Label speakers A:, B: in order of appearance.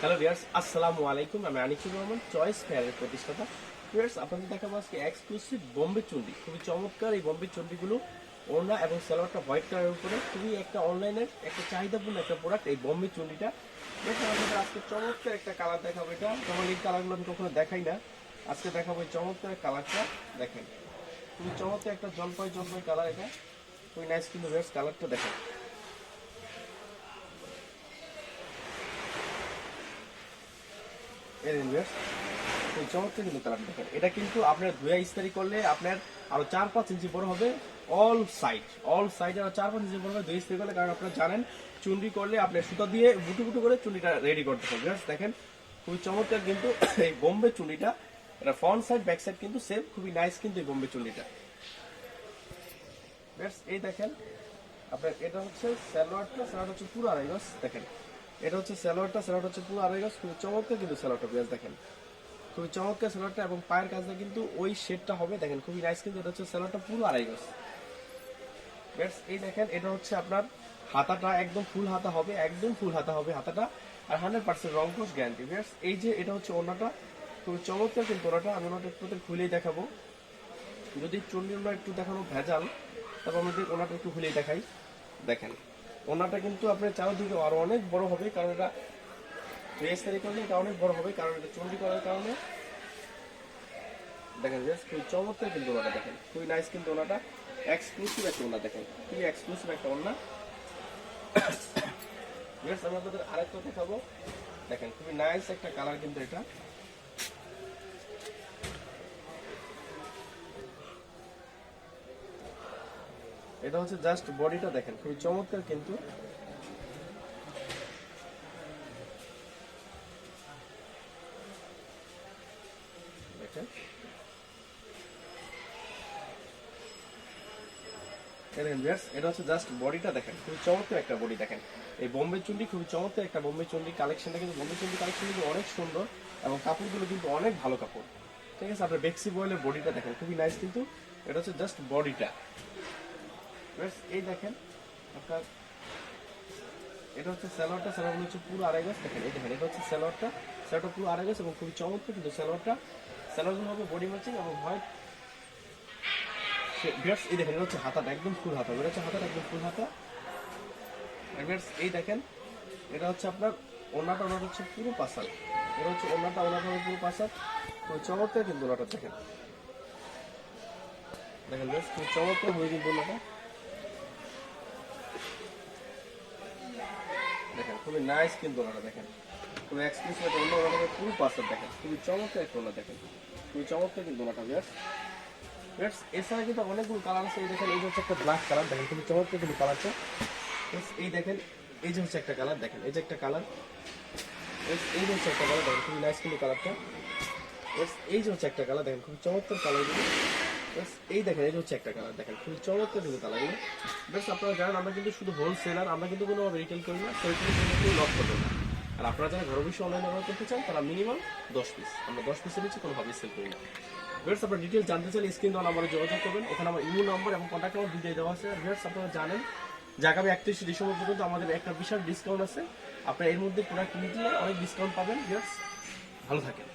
A: Hello viewers আসসালামু আলাইকুম আমি আনিকুর রহমান চয়েস ফেয়ারের প্রতিষ্ঠাতা ভিয়ার্স আপনাদের দেখাবো আজকে এক্সক্লুসিভ বোম্বে চুন্ডি খুবই চমৎকার এই বোম্বে চুন্ডিগুলো ওড়না এবং সালোয়ারটা হোয়াইট কালারের উপরে। খুবই একটা অনলাইনের একটা চাহিদাপূর্ণ একটা প্রোডাক্ট এই বোম্বে চুন্ডিটা দেখেন আমাদের আজকে চমৎকার একটা কালার দেখাবো এটা। যেমন এই কালারগুলো আমি কখনো দেখাই না। আজকে দেখাবো এই চমৎকার কালারটা দেখেন, খুবই চমৎকার একটা জলপাই জলপাই কালার এটা। খুবই নাইস কিন্তু ভিয়ার্স কালারটা দেখেন। চমৎকার কিন্তু কালার দেখেন। এটা কিন্তু আপনার ধুয়া ইস্তারি করলে আপনার আরও চার পাঁচ ইঞ্চি বড় হবে অল সাইড অল সাইড আর চার পাঁচ ইঞ্চি বড় হবে ধুয়ে ইস্তারি করলে কারণ আপনারা জানেন, চুন্ডি করলে আপনার সুতা দিয়ে বুটু বুটু করে চুন্ডিটা রেডি করতে হবে। দেখেন, খুবই চমৎকার কিন্তু এই বোম্বে চুন্ডিটা। এটা ফ্রন্ট সাইড ব্যাক সাইড কিন্তু সেম খুবই নাইস কিন্তু এই বোম্বে চুন্ডিটা। এই দেখেন, আপনার এটা হচ্ছে স্যালোয়ারটা স্যালোয়ার হচ্ছে পুরো আড়াই দেখেন। এটা হচ্ছে স্যালোয়ারটা স্যালোয়ার হচ্ছে পুরো আড়াই গজ খুবই চমৎকার কিন্তু স্যালোয়ারটা পেঁয়াজ দেখেন। খুবই চমৎকার স্যালোয়ারটা এবং পায়ের কাজটা কিন্তু ওই শেডটা হবে দেখেন খুবই নাইস কিন্তু এটা হচ্ছে স্যালোয়ারটা পুরো আড়াই গজ। Viewers, এই দেখেন এটা হচ্ছে আপনার হাতাটা একদম ফুল হাতা হবে একদম ফুল হাতা হবে হাতাটা আর হান্ড্রেড পার্সেন্ট রং কোষ গ্যারান্টি এই যে এটা হচ্ছে ওনাটা খুবই চমৎকার কিন্তু ওনাটা আমি ওনাটা একটু খুলেই দেখাবো। যদি চন্ডী একটু দেখানো ভেজাল তারপর আমাদের ওনাটা একটু খুলেই দেখাই। দেখেন। ওনাটা কিন্তু আপনার চারদিকে আরও অনেক বড় হবে, কারণ এটা ড্রেস তৈরি করলে এটা অনেক বড় হবে, কারণ এটা চন্ডী করার কারণে। দেখেন বেশ খুবই চমৎকার কিন্তু ওনাটা দেখেন, খুবই নাইস কিন্তু ওনাটা। এক্সক্লুসিভ একটা ওনা দেখেন, খুবই এক্সক্লুসিভ একটা ওনা। বেশ আমি আপনাদের আরেকটা দেখাবো। দেখেন, খুবই নাইস একটা কালার কিন্তু এটা। এটা হচ্ছে জাস্ট বডিটা দেখেন, খুবই চমৎকার কিন্তু। এটা হচ্ছে জাস্ট বডিটা দেখেন, খুবই চমৎকার একটা বডি দেখেন। এই বোম্বে চুন্ডি খুবই চমৎকার একটা বোম্বে চুন্ডি কালেকশনটা কিন্তু বোম্বে চুন্ডি কালেকশন কিন্তু অনেক সুন্দর এবং কাপড়গুলো কিন্তু অনেক ভালো কাপড়। ঠিক আছে, আপনার বেক্সি বয়েলের বডিটা দেখেন, খুবই নাইস কিন্তু। এটা হচ্ছে জাস্ট বডিটা। এই দেখেন আপনার এটা হচ্ছে স্যালোয়ারটা স্যালোয়ার হচ্ছে পুরো আড়াই গাছ দেখেন, এই দেখেন, এটা হচ্ছে স্যালোয়ারটা। স্যালোয়ারটা পুরো আড়াই গাছ এবং খুবই চমৎকার কিন্তু স্যালোয়ারটা। স্যালোয়ারগুলো হবে বডি ম্যাচিং এবং হোয়াইট বিয়ার্স এই দেখেন, এটা হচ্ছে হাতাটা, একদম ফুল হাতা। এটা হচ্ছে হাতাটা, একদম ফুল হাতা। বিয়ার্স এই দেখেন, এটা হচ্ছে আপনার ওনাটা ওনাটা হচ্ছে পুরো পাসার এটা হচ্ছে ওনাটা ওনাটা পুরো পাসার খুবই চমৎকার কিন্তু ওনাটা দেখেন। দেখেন, বেশ, খুবই চমৎকার হয়ে কিন্তু ওনাটা দেখেন খুবই নাইস কিন্তু ওনাটা দেখেন। খুবই এক্সক্লুসিভ একটা অন্য ওনাটা পুরো পাসার দেখেন খুবই চমৎকার একটা ওনা দেখেন। খুবই চমৎকার কিন্তু ওনাটা বিয়ার্স বিয়ার্স এছাড়া কিন্তু অনেকগুলো কালার আছে এই দেখেন এই হচ্ছে একটা ব্ল্যাক কালার দেখেন খুবই চমৎকার কিন্তু কালারটা এই দেখেন এই যে হচ্ছে একটা কালার দেখেন এই যে একটা কালার এই যে হচ্ছে একটা কালার দেখেন খুবই নাইস কিন্তু কালারটা এই যে হচ্ছে একটা কালার দেখেন খুবই চমৎকার Yes, এই দেখেন যে হচ্ছে একটা কালার দেখেন, খুবই চমৎকার কিন্তু কালারগুলো বেশ আপনারা জানেন, আমরা কিন্তু শুধু হোলসেলার আমরা কিন্তু কোনো রিটেল করি না সেইগুলো কিন্তু লক করবেন না। আর আপনারা যারা ঘর বসে অনলাইনে অর্ডার করতে চান, তারা মিনিমাম দশ পিস আমরা দশ পিসের নিচে কোনোভাবে সেল করি না। ভিউয়ার্স আপনারা ডিটেল জানতে চাইলে স্ক্রিন দেওয়া নাম্বারে যোগাযোগ করবেন। ওখানে আমার ইমো নম্বর এবং কন্ট্যাক্ট নাম্বার দুটোই দেওয়া আছে। ভিউয়ার্স আপনারা জানেন যে আগামী একত্রিশে ডিসেম্বর পর্যন্ত আমাদের একটা বিশাল ডিসকাউন্ট আছে। আপনারা এর মধ্যে প্রোডাক্ট নিতে অনেক ডিসকাউন্ট পাবেন। ভিউয়ার্স ভালো থাকেন।